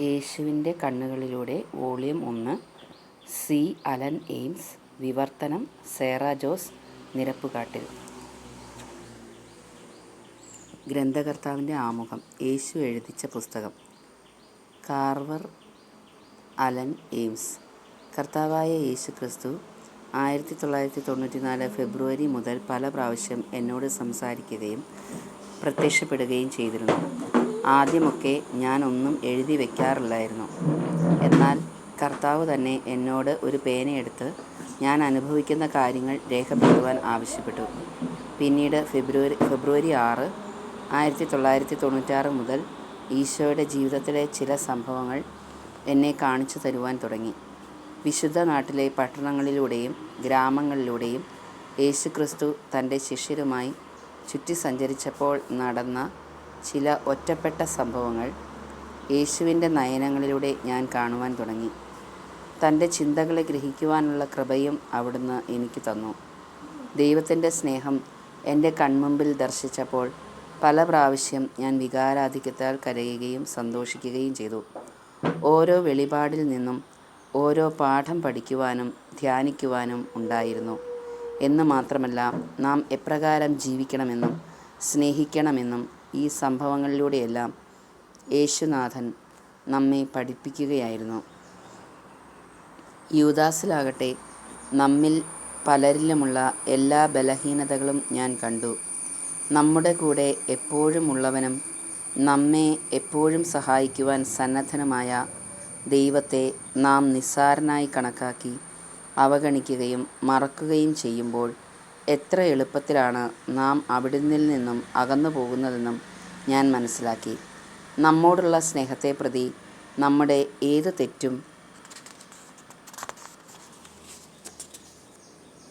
യേശുവിന്റെ കണ്ണുകളിലൂടെ വോളിയം ഒന്ന് സി അലൻ എയിംസ് വിവർത്തനം സേറ ജോസ് നിരപ്പുകാട്ടിൽ ഗ്രന്ഥകർത്താവിന്റെ ആമുഖം യേശു എഴുതിച്ച പുസ്തകം. Carver Allen Ames. കർത്താവായ യേശു ക്രിസ്തു ആയിരത്തി തൊള്ളായിരത്തി തൊണ്ണൂറ്റി നാല് ഫെബ്രുവരി മുതൽ പല പ്രാവശ്യം എന്നോട് സംസാരിക്കുകയും പ്രത്യക്ഷപ്പെടുകയും ചെയ്തിരുന്നു. ആദ്യമൊക്കെ ഞാനൊന്നും എഴുതി വയ്ക്കാറില്ലായിരുന്നു എന്നാൽ കർത്താവ് തന്നെ എന്നോട് ഒരു പേനയെടുത്ത് ഞാൻ അനുഭവിക്കുന്ന കാര്യങ്ങൾ രേഖപ്പെടുത്തുവാൻ ആവശ്യപ്പെട്ടു. പിന്നീട് ഫെബ്രുവരി ഫെബ്രുവരി ആറ് ആയിരത്തി തൊള്ളായിരത്തി തൊണ്ണൂറ്റാറ് മുതൽ ഈശോയുടെ ജീവിതത്തിലെ ചില സംഭവങ്ങൾ എന്നെ കാണിച്ചു തരുവാൻ തുടങ്ങി. വിശുദ്ധ നാട്ടിലെ പട്ടണങ്ങളിലൂടെയും ഗ്രാമങ്ങളിലൂടെയും യേശുക്രിസ്തു തന്റെ ശിഷ്യരുമായി ചുറ്റി സഞ്ചരിച്ചപ്പോൾ നടന്ന ചില ഒറ്റപ്പെട്ട സംഭവങ്ങൾ യേശുവിന്റെ നയനങ്ങളിലൂടെ ഞാൻ കാണുവാൻ തുടങ്ങി. തന്റെ ചിന്തകളെ ഗ്രഹിക്കുവാനുള്ള കൃപയും അവിടുന്ന് എനിക്ക് തന്നു. ദൈവത്തിന്റെ സ്നേഹം എന്റെ കൺമുമ്പിൽ ദർശിച്ചപ്പോൾ പല പ്രാവശ്യം ഞാൻ വികാരാധിക്യത്താൽ കരയുകയും സന്തോഷിക്കുകയും ചെയ്തു. ഓരോ വെളിപാടിൽ നിന്നും ഓരോ പാഠം പഠിക്കുവാനും ധ്യാനിക്കുവാനും ഉണ്ടായിരുന്നു. എന്ന് മാത്രമല്ല നാം എപ്രകാരം ജീവിക്കണമെന്നും സ്നേഹിക്കണമെന്നും ഈ സംഭവങ്ങളിലൂടെയെല്ലാം യേശുനാഥൻ നമ്മെ പഠിപ്പിക്കുകയായിരുന്നു. യൂദാസിലാകട്ടെ നമ്മിൽ പലരിലുമുള്ള എല്ലാ ബലഹീനതകളും ഞാൻ കണ്ടു. നമ്മുടെ കൂടെ എപ്പോഴും ഉള്ളവനും നമ്മെ എപ്പോഴും സഹായിക്കുവാൻ സന്നദ്ധനുമായ ദൈവത്തെ നാം നിസ്സാരനായി കണക്കാക്കി അവഗണിക്കുകയും മറക്കുകയും ചെയ്യുമ്പോൾ എത്ര എളുപ്പത്തിലാണ് നാം അവിടുന്നിൽ നിന്നും അകന്നു പോകുന്നതെന്നും ഞാൻ മനസ്സിലാക്കി. നമ്മോടുള്ള സ്നേഹത്തെ പ്രതി നമ്മുടെ ഏത് തെറ്റും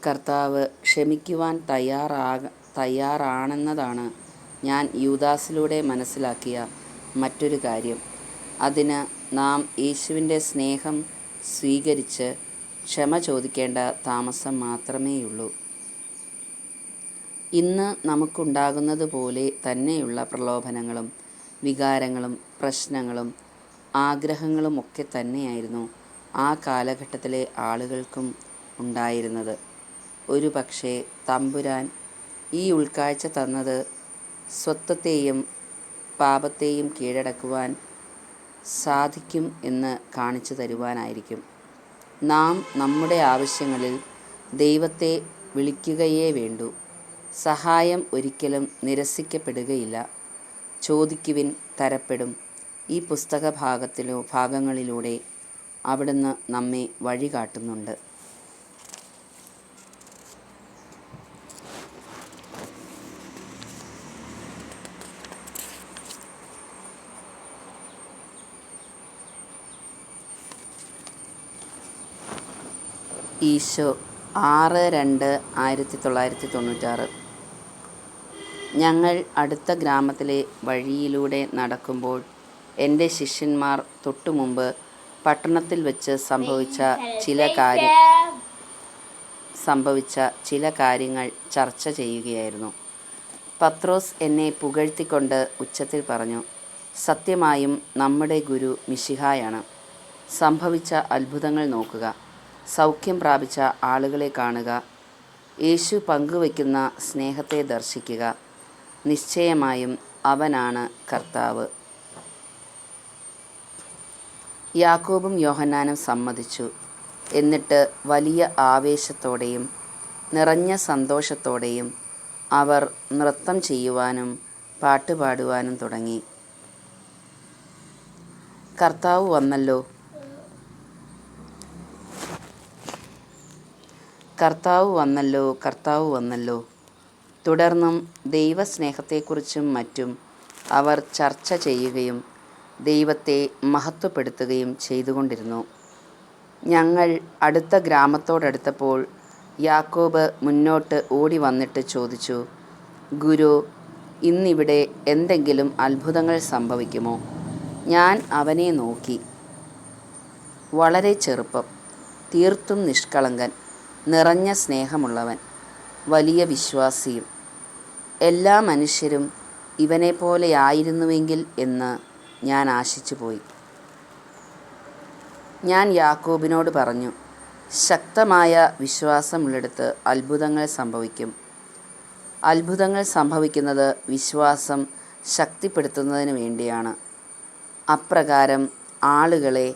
കർത്താവ് ക്ഷമിക്കുവാൻ തയ്യാറാക തയ്യാറാണെന്നതാണ് ഞാൻ യൂദാസിലൂടെ മനസ്സിലാക്കിയ മറ്റൊരു കാര്യം. അതിന് നാം യേശുവിന്റെ സ്നേഹം സ്വീകരിച്ച് ക്ഷമ ചോദിക്കേണ്ട താമസം മാത്രമേയുള്ളൂ. ഇന്ന് നമുക്കുണ്ടാകുന്നത് പോലെ തന്നെയുള്ള പ്രലോഭനങ്ങളും വികാരങ്ങളും പ്രശ്നങ്ങളും ആഗ്രഹങ്ങളും ഒക്കെ തന്നെയായിരുന്നു ആ കാലഘട്ടത്തിലെ ആളുകൾക്കും ഉണ്ടായിരുന്നത്. ഒരു പക്ഷേ തമ്പുരാൻ ഈ ഉൾക്കാഴ്ച തന്നത് സ്വത്വത്തെയും പാപത്തെയും കീഴടക്കുവാൻ സാധിക്കും എന്ന് കാണിച്ചു തരുവാനായിരിക്കും. നാം നമ്മുടെ ആവശ്യങ്ങളിൽ ദൈവത്തെ വിളിക്കുകയേ വേണ്ടൂ. സഹായം ഒരിക്കലും നിരസിക്കപ്പെടുകയില്ല. ചോദിക്കുവിൻ തരപ്പെടും. ഈ പുസ്തക ഭാഗത്തിലോ ഭാഗങ്ങളിലൂടെ അവിടുന്ന് നമ്മെ വഴി കാട്ടുന്നുണ്ട് ഈശോ ആറ് രണ്ട് ആയിരത്തി തൊള്ളായിരത്തി തൊണ്ണൂറ്റാറ് ഞങ്ങൾ അടുത്ത ഗ്രാമത്തിലെ വഴിയിലൂടെ നടക്കുമ്പോൾ എന്റെ ശിഷ്യന്മാർ തൊട്ടുമുമ്പ് പട്ടണത്തിൽ വെച്ച് സംഭവിച്ച ചില കാര്യ സംഭവിച്ച ചില കാര്യങ്ങൾ ചർച്ച ചെയ്യുകയായിരുന്നു. പത്രോസ് എന്നെ പുകഴ്ത്തിക്കൊണ്ട് ഉച്ചത്തിൽ പറഞ്ഞു സത്യമായും നമ്മുടെ ഗുരു മിശിഹായാണ്. സംഭവിച്ച അത്ഭുതങ്ങൾ നോക്കുക സൗഖ്യം പ്രാപിച്ച ആളുകളെ കാണുക യേശു പങ്കുവയ്ക്കുന്ന സ്നേഹത്തെ ദർശിക്കുക നിശ്ചയമായും അവനാണ് കർത്താവ്. യാക്കോബും യോഹന്നാനും സമ്മതിച്ചു. എന്നിട്ട് വലിയ ആവേശത്തോടെയും നിറഞ്ഞ സന്തോഷത്തോടെയും അവർ നൃത്തം ചെയ്യുവാനും പാട്ടുപാടുവാനും തുടങ്ങി. കർത്താവ് വന്നല്ലോ. കർത്താവ് വന്നല്ലോ. കർത്താവ് വന്നല്ലോ. തുടർന്നും ദൈവസ്നേഹത്തെക്കുറിച്ചും മറ്റും അവർ ചർച്ച ചെയ്യുകയും ദൈവത്തെ മഹത്വപ്പെടുത്തുകയും ചെയ്തുകൊണ്ടിരുന്നു. ഞങ്ങൾ അടുത്ത ഗ്രാമത്തോടടുത്തപ്പോൾ യാക്കോബ് മുന്നോട്ട് ഓടി വന്നിട്ട് ചോദിച്ചു ഗുരു ഇന്നിവിടെ എന്തെങ്കിലും അത്ഭുതങ്ങൾ സംഭവിക്കുമോ? ഞാൻ അവനെ നോക്കി. വളരെ ചെറുപ്പം തീർത്തും നിഷ്കളങ്കൻ നിറഞ്ഞ സ്നേഹമുള്ളവൻ. വലിയ വിശ്വാസിയും. എല്ലാ മനുഷ്യരും ഇവനെപ്പോലെയായിരുന്നുവെങ്കിൽ എന്ന് ഞാൻ ആശിച്ചു പോയി ഞാൻ യാക്കോബിനോട് പറഞ്ഞു ശക്തമായ വിശ്വാസമുള്ളിടത്ത് അത്ഭുതങ്ങൾ സംഭവിക്കും. അത്ഭുതങ്ങൾ സംഭവിക്കുന്നത് വിശ്വാസം ശക്തിപ്പെടുത്തുന്നതിന് വേണ്ടിയാണ്. അപ്രകാരം ആളുകളെ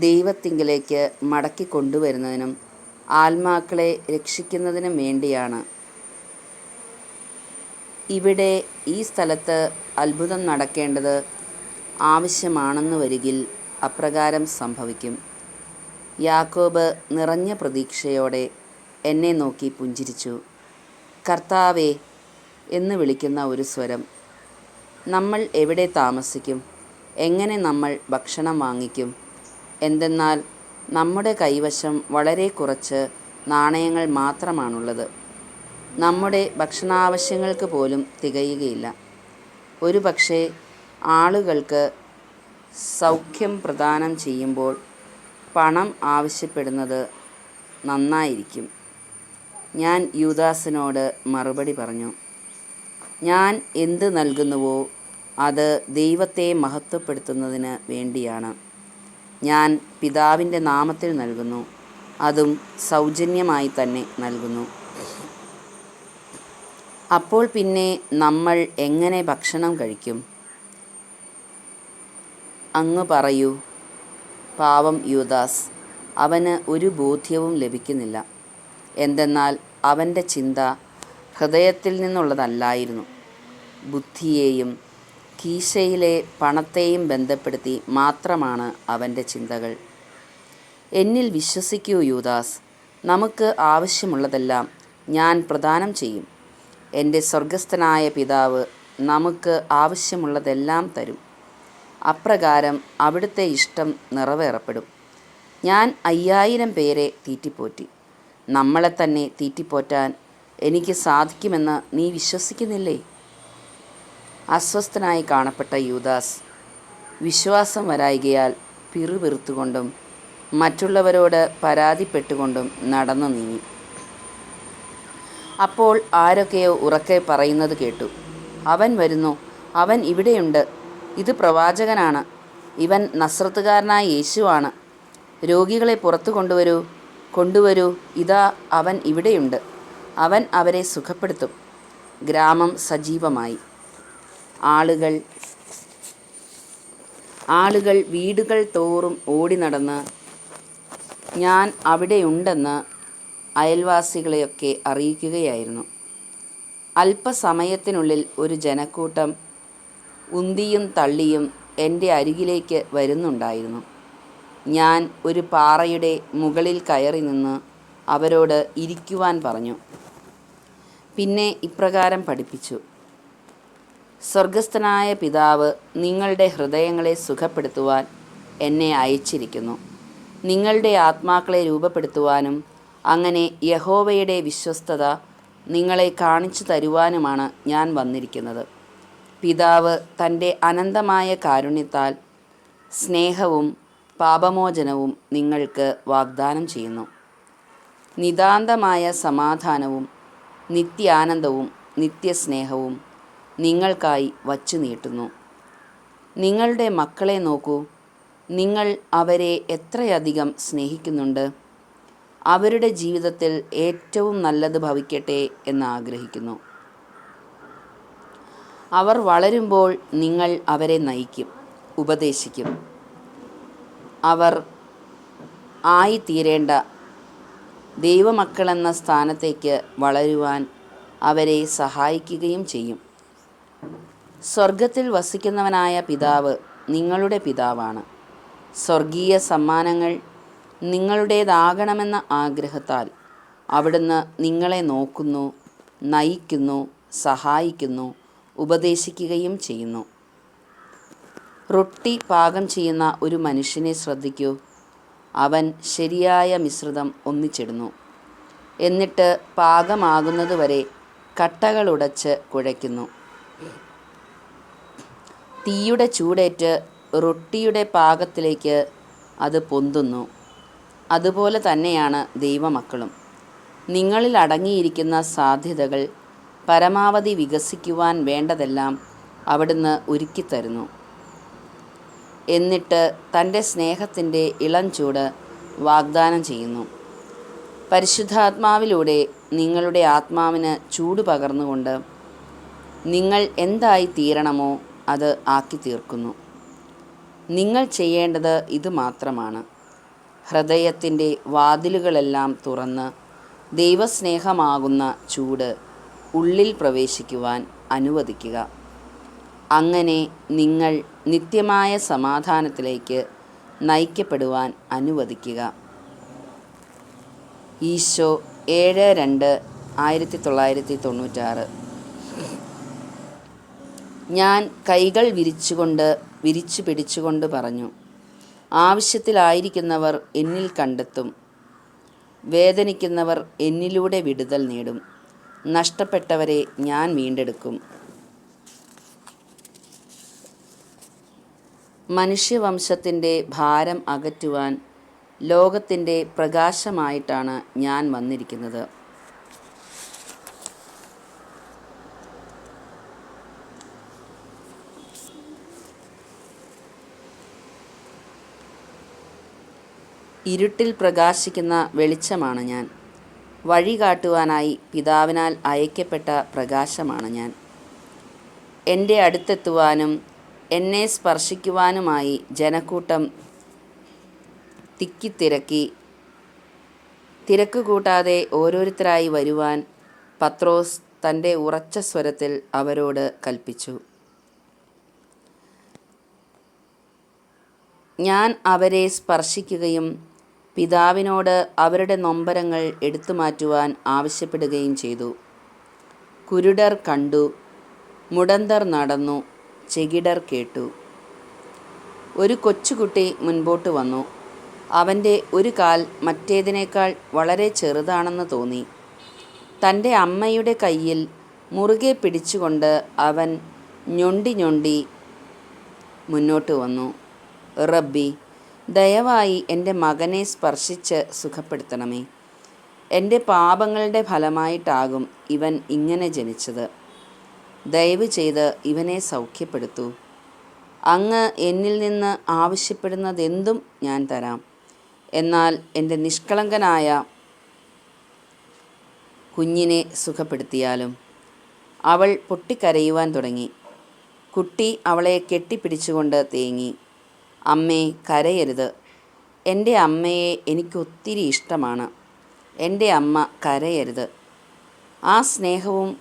ദൈവത്തിങ്കിലേക്ക് മടക്കി കൊണ്ടുവരുന്നതിനും ആത്മാക്കളെ രക്ഷിക്കുന്നതിനും വേണ്ടിയാണ്. ഇവിടെ ഈ സ്ഥലത്ത് അത്ഭുതം നടക്കേണ്ടത് ആവശ്യമാണെന്ന് വരികിൽ അപ്രകാരം സംഭവിക്കും. യാക്കോബ് നിറഞ്ഞ പ്രതീക്ഷയോടെ എന്നെ നോക്കി പുഞ്ചിരിച്ചു. കർത്താവേ എന്ന് വിളിക്കുന്ന ഒരു സ്വരം. നമ്മൾ എവിടെ താമസിക്കും? എങ്ങനെ നമ്മൾ ഭക്ഷണം വാങ്ങിക്കും? എന്തെന്നാൽ നമ്മുടെ കൈവശം വളരെ കുറച്ച് നാണയങ്ങൾ മാത്രമാണുള്ളത്. നമ്മുടെ ഭക്ഷണാവശ്യങ്ങൾക്ക് പോലും തികയുകയില്ല. ഒരു പക്ഷേ ആളുകൾക്ക് സൗഖ്യം പ്രദാനം ചെയ്യുമ്പോൾ പണം ആവശ്യപ്പെടുന്നത് നന്നായിരിക്കും. ഞാൻ യൂദാസിനോട് മറുപടി പറഞ്ഞു ഞാൻ എന്ത് നൽകുന്നുവോ അത് ദൈവത്തെ മഹത്വപ്പെടുത്തുന്നതിന് വേണ്ടിയാണ്. ഞാൻ പിതാവിന്റെ നാമത്തിൽ നൽകുന്നു. അതും സൗജന്യമായി തന്നെ നൽകുന്നു. അപ്പോൾ പിന്നെ നമ്മൾ എങ്ങനെ ഭക്ഷണം കഴിക്കും? അങ്ങ് പറയൂ പാവം യൂദാസ് അവന് ഒരു ബോധ്യവും ലഭിക്കുന്നില്ല. എന്തെന്നാൽ അവന്റെ ചിന്ത ഹൃദയത്തിൽ നിന്നുള്ളതല്ലായിരുന്നു. ബുദ്ധിയെയും കീശയിലെ പണത്തെയും ബന്ധപ്പെടുത്തി മാത്രമാണ് അവന്റെ ചിന്തകൾ. എന്നിൽ വിശ്വസിക്കൂ യൂദാസ്. നമുക്ക് ആവശ്യമുള്ളതെല്ലാം ഞാൻ പ്രദാനം ചെയ്യും. എന്റെ സ്വർഗസ്ഥനായ പിതാവ് നമുക്ക് ആവശ്യമുള്ളതെല്ലാം തരും. അപ്രകാരം അവിടുത്തെ ഇഷ്ടം നിറവേറപ്പെടും. ഞാൻ അയ്യായിരം പേരെ തീറ്റിപ്പോറ്റി. നമ്മളെ തന്നെ തീറ്റിപ്പോറ്റാൻ എനിക്ക് സാധിക്കുമെന്ന് നീ വിശ്വസിക്കുന്നില്ലേ? അസ്വസ്ഥനായി കാണപ്പെട്ട യൂദാസ് വിശ്വാസം വരായികയാൽ പിറുപിറുത്തുകൊണ്ടും മറ്റുള്ളവരോട് പരാതിപ്പെട്ടുകൊണ്ടും നടന്നു നീങ്ങി. അപ്പോൾ ആരൊക്കെയോ ഉറക്കെ പറയുന്നത് കേട്ടു. അവൻ വരുന്നു. അവൻ ഇവിടെയുണ്ട്. ഇത് പ്രവാചകനാണ്. ഇവൻ നസ്രത്തുകാരനായ യേശുവാണ്. രോഗികളെ പുറത്തു കൊണ്ടുവരൂ. കൊണ്ടുവരൂ. ഇതാ അവൻ ഇവിടെയുണ്ട്. അവൻ അവരെ സുഖപ്പെടുത്തും. ഗ്രാമം സജീവമായി. ആളുകൾ ആളുകൾ വീടുകൾ തോറും ഓടി നടന്ന് ഞാൻ അവിടെയുണ്ടെന്ന് അയൽവാസികളെയൊക്കെ അറിയിക്കുകയായിരുന്നു. അല്പസമയത്തിനുള്ളിൽ ഒരു ജനക്കൂട്ടം ഉന്തിയും തള്ളിയും എന്റെ അരികിലേക്ക് വരുന്നുണ്ടായിരുന്നു. ഞാൻ ഒരു പാറയുടെ മുകളിൽ കയറി നിന്ന് അവരോട് ഇരിക്കുവാൻ പറഞ്ഞു. പിന്നെ ഇപ്രകാരം പഠിപ്പിച്ചു. സ്വർഗസ്ഥനായ പിതാവ് നിങ്ങളുടെ ഹൃദയങ്ങളെ സുഖപ്പെടുത്തുവാൻ എന്നെ അയച്ചിരിക്കുന്നു. നിങ്ങളുടെ ആത്മാക്കളെ രൂപപ്പെടുത്തുവാനും അങ്ങനെ യഹോവയുടെ വിശ്വസ്തത നിങ്ങളെ കാണിച്ചു തരുവാനുമാണ് ഞാൻ വന്നിരിക്കുന്നത്. പിതാവ് തന്റെ അനന്തമായ കാരുണ്യത്താൽ സ്നേഹവും പാപമോചനവും നിങ്ങൾക്ക് വാഗ്ദാനം ചെയ്യുന്നു. നിതാന്തമായ സമാധാനവും നിത്യാനന്ദവും നിത്യസ്നേഹവും നിങ്ങൾക്കായി വച്ചു നീട്ടുന്നു. നിങ്ങളുടെ മക്കളെ നോക്കൂ. നിങ്ങൾ അവരെ എത്രയധികം സ്നേഹിക്കുന്നുണ്ട്. അവരുടെ ജീവിതത്തിൽ ഏറ്റവും നല്ലത് ഭവിക്കട്ടെ എന്ന് ആഗ്രഹിക്കുന്നു. അവർ വളരുമ്പോൾ നിങ്ങൾ അവരെ നയിക്കും ഉപദേശിക്കും. അവർ ആയിത്തീരേണ്ട ദൈവമക്കളെന്ന സ്ഥാനത്തേക്ക് വളരുവാൻ അവരെ സഹായിക്കുകയും ചെയ്യും. സ്വർഗത്തിൽ വസിക്കുന്നവനായ പിതാവ് നിങ്ങളുടെ പിതാവാണ്. സ്വർഗീയ സമ്മാനങ്ങൾ നിങ്ങളുടേതാകണമെന്ന ആഗ്രഹത്താൽ അവിടുന്ന് നിങ്ങളെ നോക്കുന്നു നയിക്കുന്നു സഹായിക്കുന്നു ഉപദേശിക്കുകയും ചെയ്യുന്നു. റൊട്ടി പാകം ചെയ്യുന്ന ഒരു മനുഷ്യനെ ശ്രദ്ധിക്കൂ. അവൻ ശരിയായ മിശ്രിതം ഒന്നിച്ചിടുന്നു. എന്നിട്ട് പാകമാകുന്നതുവരെ കട്ടകളുടച്ച് കുഴയ്ക്കുന്നു. തീയുടെ ചൂടേറ്റ് റൊട്ടിയുടെ പാകത്തിലേക്ക് അത് പൊന്തുന്നു. അതുപോലെ തന്നെയാണ് ദൈവമക്കളും. നിങ്ങളിൽ അടങ്ങിയിരിക്കുന്ന സാധ്യതകൾ പരമാവധി വികസിക്കുവാൻ വേണ്ടതെല്ലാം അവിടുന്ന് ഒരുക്കിത്തരുന്നു. എന്നിട്ട് തന്റെ സ്നേഹത്തിന്റെ ഇളം ചൂട് വാഗ്ദാനം ചെയ്യുന്നു. പരിശുദ്ധാത്മാവിലൂടെ നിങ്ങളുടെ ആത്മാവിന് ചൂട് പകർന്നുകൊണ്ട് നിങ്ങൾ എന്തായി തീരണമോ അത് ആക്കി തീർക്കുന്നു നിങ്ങൾ ചെയ്യേണ്ടത് ഇത് മാത്രമാണ്. ഹൃദയത്തിന്റെ വാതിലുകളെല്ലാം തുറന്ന് ദൈവസ്നേഹമാകുന്ന ചൂട് ഉള്ളിൽ പ്രവേശിക്കുവാൻ അനുവദിക്കുക. അങ്ങനെ നിങ്ങൾ നിത്യമായ സമാധാനത്തിലേക്ക് നയിക്കപ്പെടുവാൻ അനുവദിക്കുക. ഈശോ ഏഴ് രണ്ട് ആയിരത്തി തൊള്ളായിരത്തി തൊണ്ണൂറ്റാറ്. ഞാൻ കൈകൾ വിരിച്ചുകൊണ്ട് വിരിച്ചു പിടിച്ചുകൊണ്ട് പറഞ്ഞു ആവശ്യത്തിലായിരിക്കുന്നവർ എന്നിൽ കണ്ടെത്തും. വേദനിക്കുന്നവർ എന്നിലൂടെ വിടുതൽ നേടും. നഷ്ടപ്പെട്ടവരെ ഞാൻ വീണ്ടെടുക്കും. മനുഷ്യവംശത്തിന്റെ ഭാരം അകറ്റുവാൻ ലോകത്തിന്റെ പ്രകാശമായിട്ടാണ് ഞാൻ വന്നിരിക്കുന്നത്. ഇരുട്ടിൽ പ്രകാശിക്കുന്ന വെളിച്ചമാണ് ഞാൻ. വഴി കാട്ടുവാനായി പിതാവിനാൽ അയക്കപ്പെട്ട പ്രകാശമാണ് ഞാൻ. എന്റെ അടുത്തെത്തുവാനും എന്നെ സ്പർശിക്കുവാനുമായി ജനക്കൂട്ടം തിക്കിത്തിരക്കി. തിരക്ക് കൂട്ടാതെ ഓരോരുത്തരായി വരുവാൻ പത്രോസ് തന്റെ ഉറച്ച സ്വരത്തിൽ അവരോട് കൽപ്പിച്ചു. ഞാൻ അവരെ സ്പർശിക്കുകയും പിതാവിനോട് അവരുടെ നൊമ്പരങ്ങൾ എടുത്തു മാറ്റുവാൻ ആവശ്യപ്പെടുകയും ചെയ്തു. കുരുടർ കണ്ടു. മുടന്തർ നടന്നു. ചെകിടർ കേട്ടു. ഒരു കൊച്ചുകുട്ടി മുൻപോട്ട് വന്നു. അവന്റെ ഒരു കാൽ മറ്റേതിനേക്കാൾ വളരെ ചെറുതാണെന്ന് തോന്നി. തന്റെ അമ്മയുടെ കയ്യിൽ മുറുകെ പിടിച്ചുകൊണ്ട് അവൻ ഞൊണ്ടി ഞൊണ്ടി മുന്നോട്ട് വന്നു. റബ്ബി ദയവായി എന്റെ മകനെ സ്പർശിച്ച് സുഖപ്പെടുത്തണമേ. എന്റെ പാപങ്ങളുടെ ഫലമായിട്ടാകും ഇവൻ ഇങ്ങനെ ജനിച്ചത്. ദയവ് ചെയ്ത് ഇവനെ സൗഖ്യപ്പെടുത്തൂ. അങ്ങ് എന്നിൽ നിന്ന് ആവശ്യപ്പെടുന്നതെന്തും ഞാൻ തരാം. എന്നാൽ എന്റെ നിഷ്കളങ്കനായ കുഞ്ഞിനെ സുഖപ്പെടുത്തിയാലും. അവൾ പൊട്ടിക്കരയുവാൻ തുടങ്ങി. കുട്ടി അവളെ കെട്ടിപ്പിടിച്ചുകൊണ്ട് തേങ്ങി. അമ്മേ കരയരുത്. എന്റെ അമ്മയെ എനിക്കൊത്തിരി ഇഷ്ടമാണ്. എന്റെ അമ്മ കരയരുത്. ആ സ്നേഹവും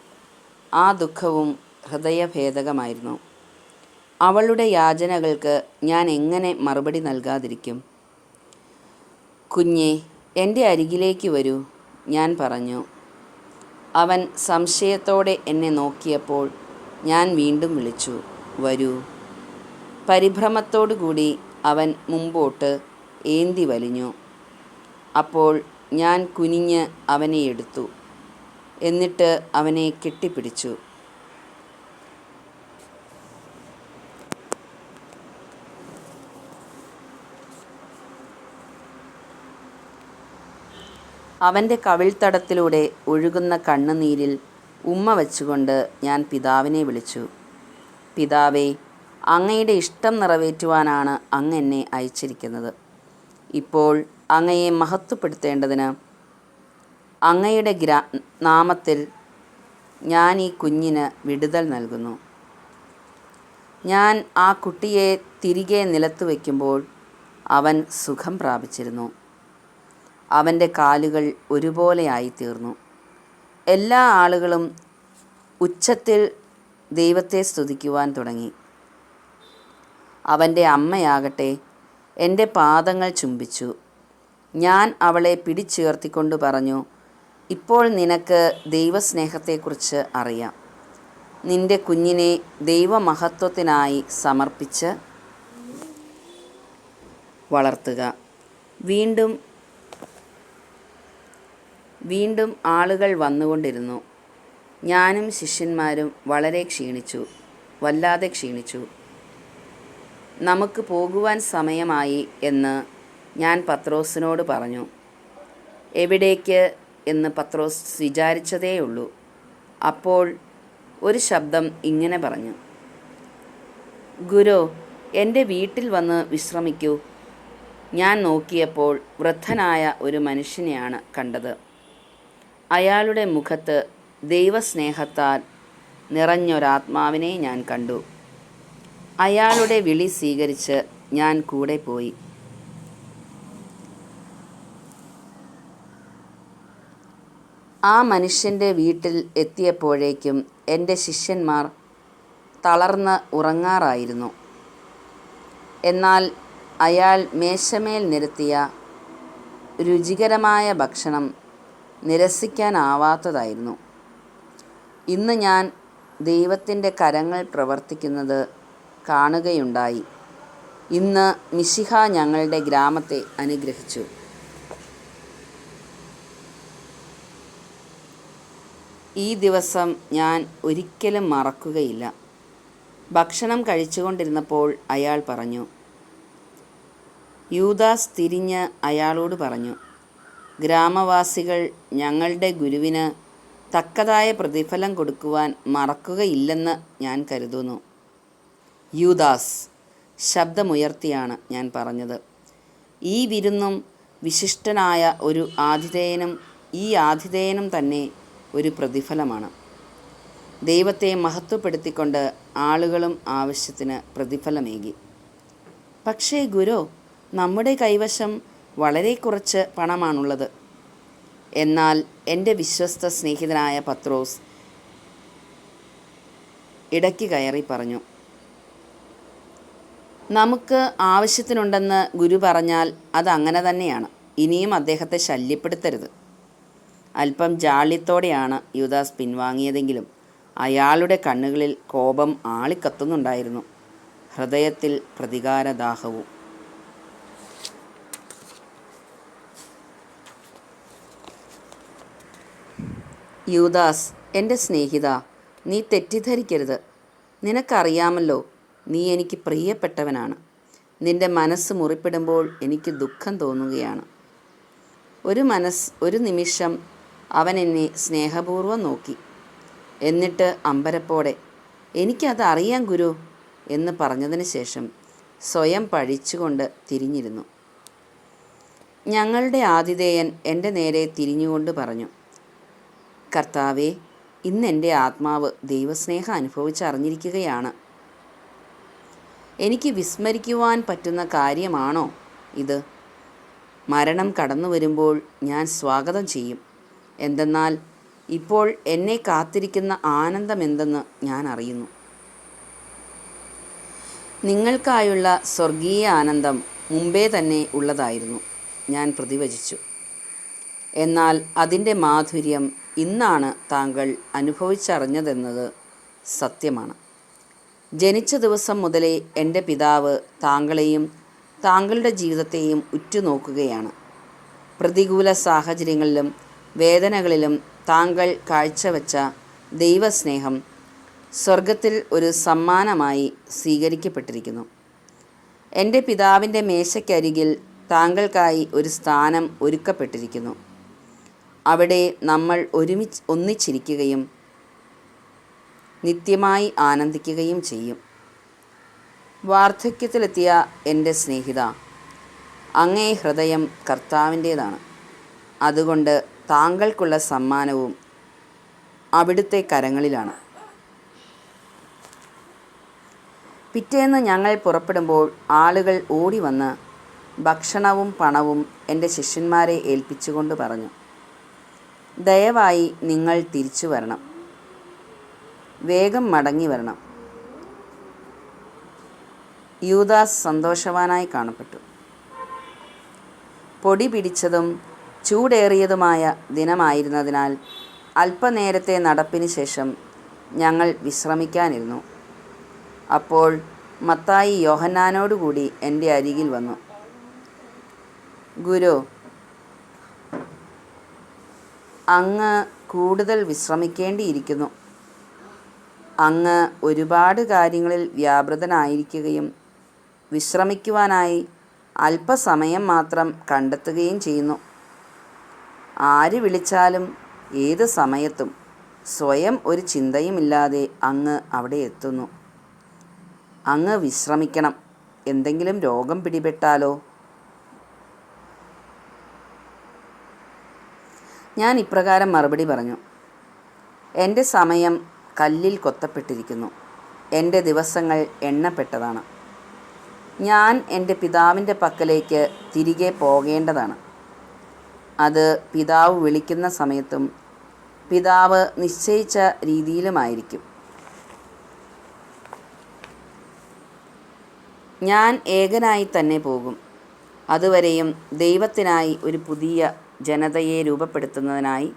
ആ ദുഃഖവും ഹൃദയഭേദകമായിരുന്നു. അവളുടെ യാചനകൾക്ക് ഞാൻ എങ്ങനെ മറുപടി നൽകാതിരിക്കും? കുഞ്ഞെ എന്റെ അരികിലേക്ക് വരൂ ഞാൻ പറഞ്ഞു. അവൻ സംശയത്തോടെ എന്നെ നോക്കിയപ്പോൾ ഞാൻ വീണ്ടും വിളിച്ചു വരൂ. പരിഭ്രമത്തോടുകൂടി അവൻ മുമ്പോട്ട് ഏന്തി വലിഞ്ഞു. അപ്പോൾ ഞാൻ കുനിഞ്ഞ് അവനെ എടുത്തു. എന്നിട്ട് അവനെ കെട്ടിപ്പിടിച്ചു. അവന്റെ കവിൾത്തടത്തിലൂടെ ഒഴുകുന്ന കണ്ണുനീരിൽ ഉമ്മ വച്ചുകൊണ്ട് ഞാൻ പിതാവിനെ വിളിച്ചു. പിതാവേ അങ്ങയുടെ ഇഷ്ടം നിറവേറ്റുവാനാണ് അങ്ങ് എന്നെ അയച്ചിരിക്കുന്നത്. ഇപ്പോൾ അങ്ങയെ മഹത്വപ്പെടുത്തേണ്ടതിന് അങ്ങയുടെ ഗ്രാ നാമത്തിൽ ഞാൻ ഈ കുഞ്ഞിന് വിടുതൽ നൽകുന്നു. ഞാൻ ആ കുട്ടിയെ തിരികെ നിലത്ത് വയ്ക്കുമ്പോൾ അവൻ സുഖം പ്രാപിച്ചിരുന്നു. അവന്റെ കാലുകൾ ഒരുപോലെയായി തീർന്നു എല്ലാ ആളുകളും ഉച്ചത്തിൽ ദൈവത്തെ സ്തുതിക്കുവാൻ തുടങ്ങി. അവന്റെ അമ്മയാകട്ടെ എന്റെ പാദങ്ങൾ ചുംബിച്ചു. ഞാൻ അവളെ പിടിച്ചുയർത്തിക്കൊണ്ട് പറഞ്ഞു ഇപ്പോൾ നിനക്ക് ദൈവസ്നേഹത്തെക്കുറിച്ച് അറിയാം. നിന്റെ കുഞ്ഞിനെ ദൈവമഹത്വത്തിനായി സമർപ്പിച്ച് വളർത്തുക. വീണ്ടും വീണ്ടും ആളുകൾ വന്നുകൊണ്ടിരുന്നു. ഞാനും ശിഷ്യന്മാരും വളരെ ക്ഷീണിച്ചു വല്ലാതെ ക്ഷീണിച്ചു. നമുക്ക് പോകുവാൻ സമയമായി എന്ന് ഞാൻ പത്രോസിനോട് പറഞ്ഞു. എവിടേക്ക്? എന്ന് പത്രോസ് വിചാരിച്ചതേയുള്ളൂ. അപ്പോൾ ഒരു ശബ്ദം ഇങ്ങനെ പറഞ്ഞു. ഗുരു എന്റെ വീട്ടിൽ വന്ന് വിശ്രമിക്കൂ. ഞാൻ നോക്കിയപ്പോൾ വൃദ്ധനായ ഒരു മനുഷ്യനെയാണ് കണ്ടത്. അയാളുടെ മുഖത്ത് ദൈവസ്നേഹത്താൽ നിറഞ്ഞൊരാത്മാവിനെ ഞാൻ കണ്ടു. അയാളുടെ വിളി സ്വീകരിച്ച് ഞാൻ കൂടെ പോയി. ആ മനുഷ്യന്റെ വീട്ടിൽ എത്തിയപ്പോഴേക്കും എന്റെ ശിഷ്യന്മാർ തളർന്ന് ഉറങ്ങാറായിരുന്നു. എന്നാൽ അയാൾ മേശമേൽ നിരത്തിയ രുചികരമായ ഭക്ഷണം നിരസിക്കാനാവാത്തതായിരുന്നു. ഇന്ന് ഞാൻ ദൈവത്തിന്റെ കരങ്ങൾ പ്രവർത്തിക്കുന്നത് കാണുകയുണ്ടായി. ഇന്ന് മിശിഹ ഞങ്ങളുടെ ഗ്രാമത്തെ അനുഗ്രഹിച്ചു. ഈ ദിവസം ഞാൻ ഒരിക്കലും മറക്കുകയില്ല. ഭക്ഷണം കഴിച്ചുകൊണ്ടിരുന്നപ്പോൾ അയാൾ പറഞ്ഞു യൂദാസ് തിരിഞ്ഞ് അയാളോട് പറഞ്ഞു ഗ്രാമവാസികൾ ഞങ്ങളുടെ ഗുരുവിന് തക്കതായ പ്രതിഫലം കൊടുക്കുവാൻ മറക്കുകയില്ലെന്ന് ഞാൻ കരുതുന്നു. യൂദാസ് ശബ്ദമുയർത്തിയാണ് ഞാൻ പറഞ്ഞത്. ഈ വിരുന്നും വിശിഷ്ടനായ ഒരു ആതിഥേയനും ഈ ആതിഥേയനും തന്നെ ഒരു പ്രതിഫലമാണ്. ദൈവത്തെ മഹത്വപ്പെടുത്തിക്കൊണ്ട് ആളുകളും ആവശ്യത്തിന് പ്രതിഫലമേകി. പക്ഷേ ഗുരു നമ്മുടെ കൈവശം വളരെ കുറച്ച് പണമാണുള്ളത്. എന്നാൽ എന്റെ വിശ്വസ്ത സ്നേഹിതനായ പത്രോസ് ഇടയ്ക്ക് കയറി പറഞ്ഞു നമുക്ക് ആവശ്യത്തിനുണ്ടെന്ന് ഗുരു പറഞ്ഞാൽ അത് അങ്ങനെ തന്നെയാണ്. ഇനിയും അദ്ദേഹത്തെ ശല്യപ്പെടുത്തരുത്. അല്പം ജാള്യത്തോടെയാണ് യുദാസ് പിൻവാങ്ങിയതെങ്കിലും അയാളുടെ കണ്ണുകളിൽ കോപം ആളിക്കത്തുന്നുണ്ടായിരുന്നു. ഹൃദയത്തിൽ പ്രതികാരദാഹവും. യൂദാസ് എന്റെ സ്നേഹിത നീ തെറ്റിദ്ധരിക്കരുത്. നിനക്കറിയാമല്ലോ നീ എനിക്ക് പ്രിയപ്പെട്ടവനാണ്. നിന്റെ മനസ്സ് മുറിപ്പെടുമ്പോൾ എനിക്ക് ദുഃഖം തോന്നുകയാണ്. ഒരു മനസ്സ് ഒരു നിമിഷം അവൻ എന്നെ സ്നേഹപൂർവം നോക്കി. എന്നിട്ട് അമ്പരപ്പോടെ എനിക്കത് അറിയാം ഗുരു എന്ന് പറഞ്ഞതിന് ശേഷം സ്വയം പഴിച്ചുകൊണ്ട് തിരിഞ്ഞിരുന്നു. ഞങ്ങളുടെ ആതിഥേയൻ എന്റെ നേരെ തിരിഞ്ഞുകൊണ്ട് പറഞ്ഞു കർത്താവേ ഇന്ന് എന്റെ ആത്മാവ് ദൈവസ്നേഹം അനുഭവിച്ചറിഞ്ഞിരിക്കുകയാണ്. എനിക്ക് വിസ്മരിക്കുവാൻ പറ്റുന്ന കാര്യമാണോ ഇത്? മരണം കടന്നു വരുമ്പോൾ ഞാൻ സ്വാഗതം ചെയ്യും. എന്തെന്നാൽ ഇപ്പോൾ എന്നെ കാത്തിരിക്കുന്ന ആനന്ദമെന്തെന്ന് ഞാൻ അറിയുന്നു. നിങ്ങൾക്കായുള്ള സ്വർഗീയ ആനന്ദം മുമ്പേ തന്നെ ഉള്ളതായിരുന്നു. ഞാൻ പ്രതിവചിച്ചു. എന്നാൽ അതിന്റെ മാധുര്യം ഇന്നാണ് താങ്കൾ അനുഭവിച്ചറിഞ്ഞതെന്നത് സത്യമാണ്. ജനിച്ച ദിവസം മുതലേ എന്റെ പിതാവ് താങ്കളെയും താങ്കളുടെ ജീവിതത്തെയും ഉറ്റുനോക്കുകയാണ്. പ്രതികൂല സാഹചര്യങ്ങളിലും വേദനകളിലും താങ്കൾ കാഴ്ചവെച്ച ദൈവസ്നേഹം സ്വർഗത്തിൽ ഒരു സമ്മാനമായി സ്വീകരിക്കപ്പെട്ടിരിക്കുന്നു. എന്റെ പിതാവിന്റെ മേശയ്ക്കരികിൽ താങ്കൾക്കായി ഒരു സ്ഥാനം ഒരുക്കപ്പെട്ടിരിക്കുന്നു. അവിടെ നമ്മൾ ഒരുമിച്ച് ഒന്നിച്ചിരിക്കുകയും നിത്യമായി ആനന്ദിക്കുകയും ചെയ്യും. വാർദ്ധക്യത്തിലെത്തിയ എന്റെ സ്നേഹിത അങ്ങേ ഹൃദയം കർത്താവിന്റേതാണ് അതുകൊണ്ട് താങ്കൾക്കുള്ള സമ്മാനവും അവിടുത്തെ കരങ്ങളിലാണ്. പിറ്റേന്ന് ഞങ്ങൾ പുറപ്പെടുമ്പോൾ ആളുകൾ ഓടി വന്ന് ഭക്ഷണവും പണവും എന്റെ ശിഷ്യന്മാരെ ഏൽപ്പിച്ചുകൊണ്ട് പറഞ്ഞു ദയവായി നിങ്ങൾ തിരിച്ചു വരണം. വേഗം മടങ്ങി വരണം. യൂദാസ് സന്തോഷവാനായി കാണപ്പെട്ടു. പൊടി പിടിച്ചതും ചൂടേറിയതുമായ ദിനമായിരുന്നതിനാൽ അല്പനേരത്തെ നടപ്പിന് ശേഷം ഞങ്ങൾ വിശ്രമിക്കാനിരുന്നു. അപ്പോൾ മത്തായി യോഹന്നാനോടുകൂടി എന്റെ അരികിൽ വന്നു. ഗുരു അങ്ങ് കൂടുതൽ വിശ്രമിക്കേണ്ടിയിരിക്കുന്നു. അങ്ങ് ഒരുപാട് കാര്യങ്ങളിൽ വ്യാപൃതനായിരിക്കുകയും വിശ്രമിക്കുവാനായി അല്പസമയം മാത്രം കണ്ടെത്തുകയും ചെയ്യുന്നു. ആര് വിളിച്ചാലും ഏത് സമയത്തും സ്വയം ഒരു ചിന്തയുമില്ലാതെ അങ്ങ് അവിടെ എത്തുന്നു. അങ്ങ് വിശ്രമിക്കണം. എന്തെങ്കിലും രോഗം പിടിപെട്ടാലോ? ഞാൻ ഇപ്രകാരം മറുപടി പറഞ്ഞു. എന്റെ സമയം കല്ലിൽ കൊത്തപ്പെട്ടിരിക്കുന്നു. എന്റെ ദിവസങ്ങൾ എണ്ണപ്പെട്ടതാണ്. ഞാൻ എന്റെ പിതാവിന്റെ പക്കലേക്ക് തിരികെ പോകേണ്ടതാണ്. അത് പിതാവ് വിളിക്കുന്ന സമയത്തും പിതാവ് നിശ്ചയിച്ച രീതിയിലുമായിരിക്കും. ഞാൻ ഏകനായി തന്നെ പോകും. അതുവരെയും ദൈവത്തിനായി ഒരു പുതിയ ജനതയെ രൂപപ്പെടുത്തുന്നതിനായി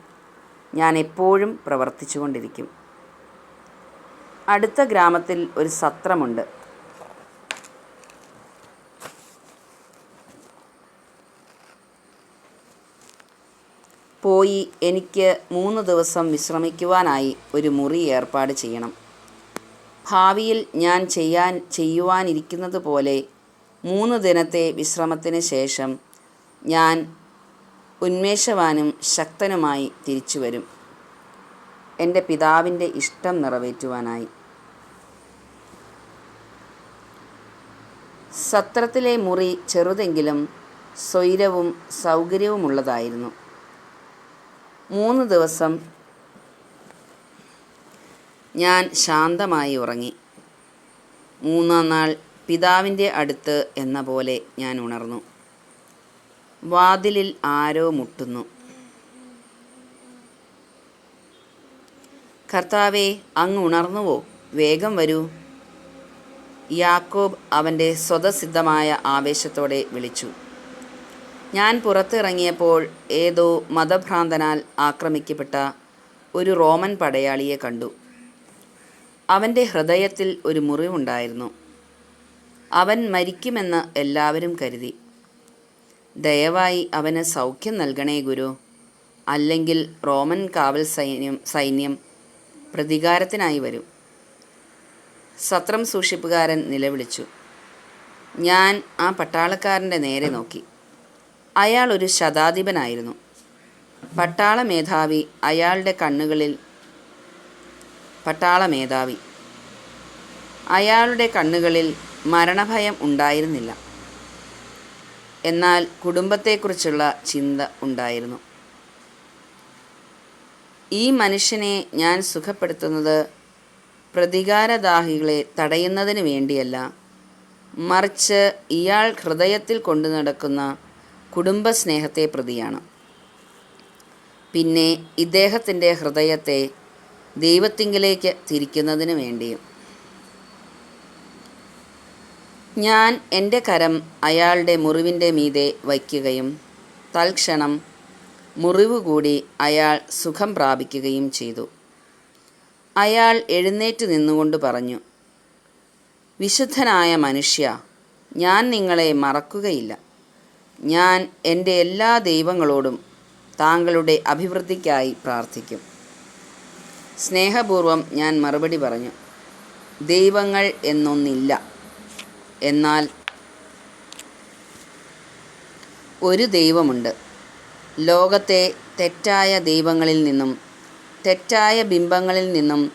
ഞാൻ എപ്പോഴും പ്രവർത്തിച്ചുകൊണ്ടിരിക്കും. അടുത്ത ഗ്രാമത്തിൽ ഒരു സത്രമുണ്ട്. പോയി എനിക്ക് മൂന്ന് ദിവസം വിശ്രമിക്കുവാനായി ഒരു മുറി ഏർപ്പാട് ചെയ്യണം. ഭാവിയിൽ ഞാൻ ചെയ്യാൻ ചെയ്യുവാനിരിക്കുന്നത് പോലെ മൂന്ന് ദിനത്തെ വിശ്രമത്തിന് ശേഷം ഞാൻ ഉന്മേഷവാനും ശക്തനുമായി തിരിച്ചു വരും എന്റെ പിതാവിന്റെ ഇഷ്ടം നിറവേറ്റുവാനായി. സത്രത്തിലെ മുറി ചെറുതെങ്കിലും സ്വൈരവും സൗകര്യവുമുള്ളതായിരുന്നു. മൂന്ന് ദിവസം ഞാൻ ശാന്തമായി ഉറങ്ങി. മൂന്നാം നാൾ പിതാവിന്റെ അടുത്ത് എന്ന പോലെ ഞാൻ ഉണർന്നു. വാതിലിൽ ആരോ മുട്ടുന്നു. കർത്താവേ അങ്ങ് ഉണർന്നുവോ? വേഗം വരൂ. യാക്കോബ് അവന്റെ സ്വതസിദ്ധമായ ആവേശത്തോടെ വിളിച്ചു. ഞാൻ പുറത്തിറങ്ങിയപ്പോൾ ഏതോ മതഭ്രാന്തനാൽ ആക്രമിക്കപ്പെട്ട ഒരു റോമൻ പടയാളിയെ കണ്ടു. അവന്റെ ഹൃദയത്തിൽ ഒരു മുറിവുണ്ടായിരുന്നു. അവൻ മരിക്കുമെന്ന് എല്ലാവരും കരുതി. ദയവായി അവന് സൗഖ്യം നൽകണേ ഗുരു. അല്ലെങ്കിൽ റോമൻ കാവൽ സൈന്യം സൈന്യം പ്രതികാരത്തിനായി വരും. സത്രം സൂക്ഷിപ്പുകാരൻ നിലവിളിച്ചു. ഞാൻ ആ പട്ടാളക്കാരന്റെ നേരെ നോക്കി. അയാൾ ഒരു ശതാധിപനായിരുന്നു. പട്ടാള മേധാവി അയാളുടെ കണ്ണുകളിൽ പട്ടാള മേധാവി. അയാളുടെ കണ്ണുകളിൽ മരണഭയം ഉണ്ടായിരുന്നില്ല. എന്നാൽ കുടുംബത്തെക്കുറിച്ചുള്ള ചിന്ത ഉണ്ടായിരുന്നു. ഈ മനുഷ്യനെ ഞാൻ സുഖപ്പെടുത്തുന്നത് പ്രതികാരദാഹികളെ തടയുന്നതിന് വേണ്ടിയല്ല. മറിച്ച് ഇയാൾ ഹൃദയത്തിൽ കൊണ്ടു നടക്കുന്ന കുടുംബസ്നേഹത്തെ പ്രതിയാണ്. പിന്നെ ഇദ്ദേഹത്തിന്റെ ഹൃദയത്തെ ദൈവത്തിങ്കിലേക്ക് തിരിക്കുന്നതിന് വേണ്ടിയും ഞാൻ എന്റെ കരം അയാളുടെ മുറിവിന്റെ മീതെ വയ്ക്കുകയും തൽക്ഷണം മുറിവ് കൂടി അയാൾ സുഖം പ്രാപിക്കുകയും ചെയ്തു. അയാൾ എഴുന്നേറ്റ് നിന്നുകൊണ്ട് പറഞ്ഞു വിശുദ്ധനായ മനുഷ്യ ഞാൻ നിങ്ങളെ മറക്കുകയില്ല. ഞാൻ എന്റെ എല്ലാ ദൈവങ്ങളോടും താങ്കളുടെ അഭിവൃദ്ധിക്കായി പ്രാർത്ഥിക്കും. സ്നേഹപൂർവം ഞാൻ മറുപടി പറഞ്ഞു ദൈവങ്ങൾ എന്നൊന്നില്ല. എന്നാൽ ഒരു ദൈവമുണ്ട്. ലോകത്തെ തെറ്റായ ദൈവങ്ങളിൽ നിന്നും തെറ്റായ ബിംബങ്ങളിൽ നിന്നും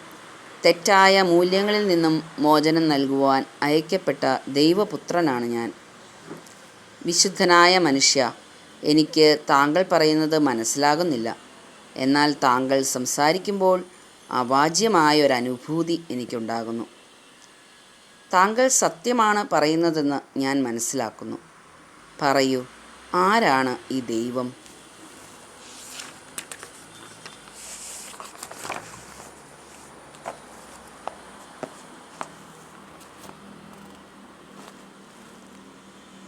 തെറ്റായ മൂല്യങ്ങളിൽ നിന്നും മോചനം നൽകുവാൻ അയക്കപ്പെട്ട ദൈവപുത്രനാണ് ഞാൻ. വിശുദ്ധനായ മനുഷ്യ എനിക്ക് താങ്കൾ പറയുന്നത് മനസ്സിലാകുന്നില്ല. എന്നാൽ താങ്കൾ സംസാരിക്കുമ്പോൾ അവാജ്യമായൊരനുഭൂതി എനിക്കുണ്ടാകുന്നു. താങ്കൾ സത്യമാണ് പറയുന്നതെന്ന് ഞാൻ മനസ്സിലാക്കുന്നു. പറയൂ ആരാണ് ഈ ദൈവം?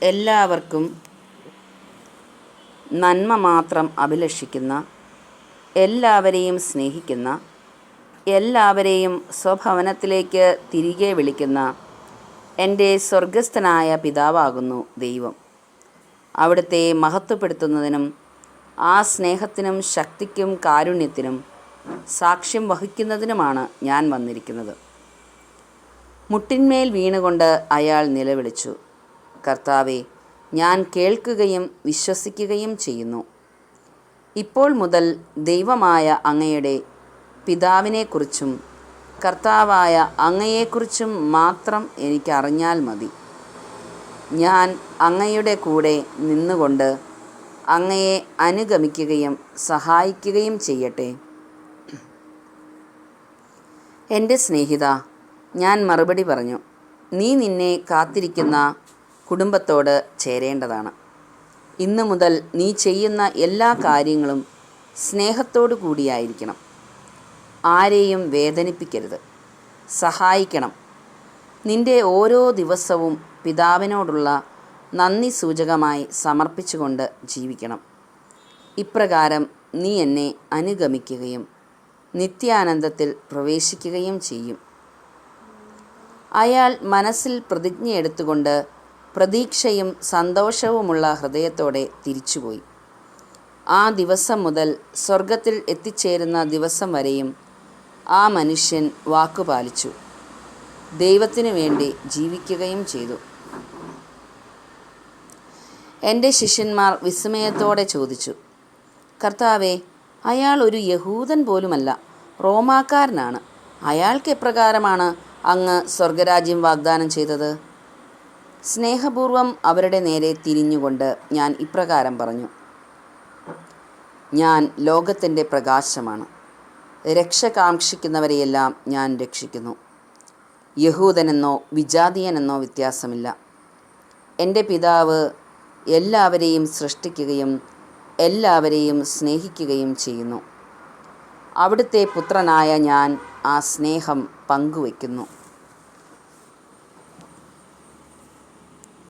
എല്ലാവർക്കും നന്മ മാത്രം അഭിലഷിക്കുന്ന എല്ലാവരെയും സ്നേഹിക്കുന്ന എല്ലാവരെയും സ്വഭവനത്തിലേക്ക് തിരികെ വിളിക്കുന്ന എന്റെ സ്വർഗസ്ഥനായ പിതാവാകുന്നു ദൈവം. അവിടുത്തെ മഹത്വപ്പെടുത്തുന്നതിനും ആ സ്നേഹത്തിനും ശക്തിക്കും കാരുണ്യത്തിനും സാക്ഷ്യം വഹിക്കുന്നതിനുമാണ് ഞാൻ വന്നിരിക്കുന്നത്. മുട്ടിന്മേൽ വീണുകൊണ്ട് അയാൾ നിലവിളിച്ചു. കർത്താവെ ഞാൻ കേൾക്കുകയും വിശ്വസിക്കുകയും ചെയ്യുന്നു. ഇപ്പോൾ മുതൽ ദൈവമായ അങ്ങയുടെ പിതാവിനെക്കുറിച്ചും കർത്താവായ അങ്ങയെക്കുറിച്ചും മാത്രം എനിക്കറിഞ്ഞാൽ മതി. ഞാൻ അങ്ങയുടെ കൂടെ നിന്നുകൊണ്ട് അങ്ങയെ അനുഗമിക്കുകയും സഹായിക്കുകയും ചെയ്യട്ടെ. എന്റെ സ്നേഹിത ഞാൻ മറുപടി പറഞ്ഞു. നീ നിന്നെ കാത്തിരിക്കുന്ന കുടുംബത്തോട് ചേരേണ്ടതാണ്. ഇന്നു മുതൽ നീ ചെയ്യുന്ന എല്ലാ കാര്യങ്ങളും സ്നേഹത്തോടു കൂടിയായിരിക്കണം. ആരെയും വേദനിപ്പിക്കരുത്. സഹായിക്കണം. നിന്റെ ഓരോ ദിവസവും പിതാവിനോടുള്ള നന്ദി സൂചകമായി സമർപ്പിച്ചുകൊണ്ട് ജീവിക്കണം. ഇപ്രകാരം നീ എന്നെ അനുഗമിക്കുകയും നിത്യാനന്ദത്തിൽ പ്രവേശിക്കുകയും ചെയ്യും. അയാൾ മനസ്സിൽ പ്രതിജ്ഞയെടുത്തുകൊണ്ട് പ്രതീക്ഷയും സന്തോഷവുമുള്ള ഹൃദയത്തോടെ തിരിച്ചുപോയി. ആ ദിവസം മുതൽ സ്വർഗത്തിൽ എത്തിച്ചേരുന്ന ദിവസം വരെയും ആ മനുഷ്യൻ വാക്കുപാലിച്ചു ദൈവത്തിനു വേണ്ടി ജീവിക്കുകയും ചെയ്തു. എന്റെ ശിഷ്യന്മാർ വിസ്മയത്തോടെ ചോദിച്ചു കർത്താവെ അയാൾ ഒരു യഹൂദൻ പോലുമല്ല റോമാക്കാരനാണ്. അയാൾക്ക് എപ്രകാരമാണ് അങ്ങ് സ്വർഗരാജ്യം വാഗ്ദാനം ചെയ്തത്? സ്നേഹപൂർവം അവരുടെ നേരെ തിരിഞ്ഞുകൊണ്ട് ഞാൻ ഇപ്രകാരം പറഞ്ഞു. ഞാൻ ലോകത്തിന്റെ പ്രകാശമാണ്. രക്ഷ കാക്ഷിക്കുന്നവരെയെല്ലാം ഞാൻ രക്ഷിക്കുന്നു. യഹൂദനെന്നോ വിജാതീയനെന്നോ വ്യത്യാസമില്ല. എന്റെ പിതാവ് എല്ലാവരെയും സൃഷ്ടിക്കുകയും എല്ലാവരെയും സ്നേഹിക്കുകയും ചെയ്യുന്നു. അവിടുത്തെ പുത്രനായ ഞാൻ ആ സ്നേഹം പങ്കുവയ്ക്കുന്നു.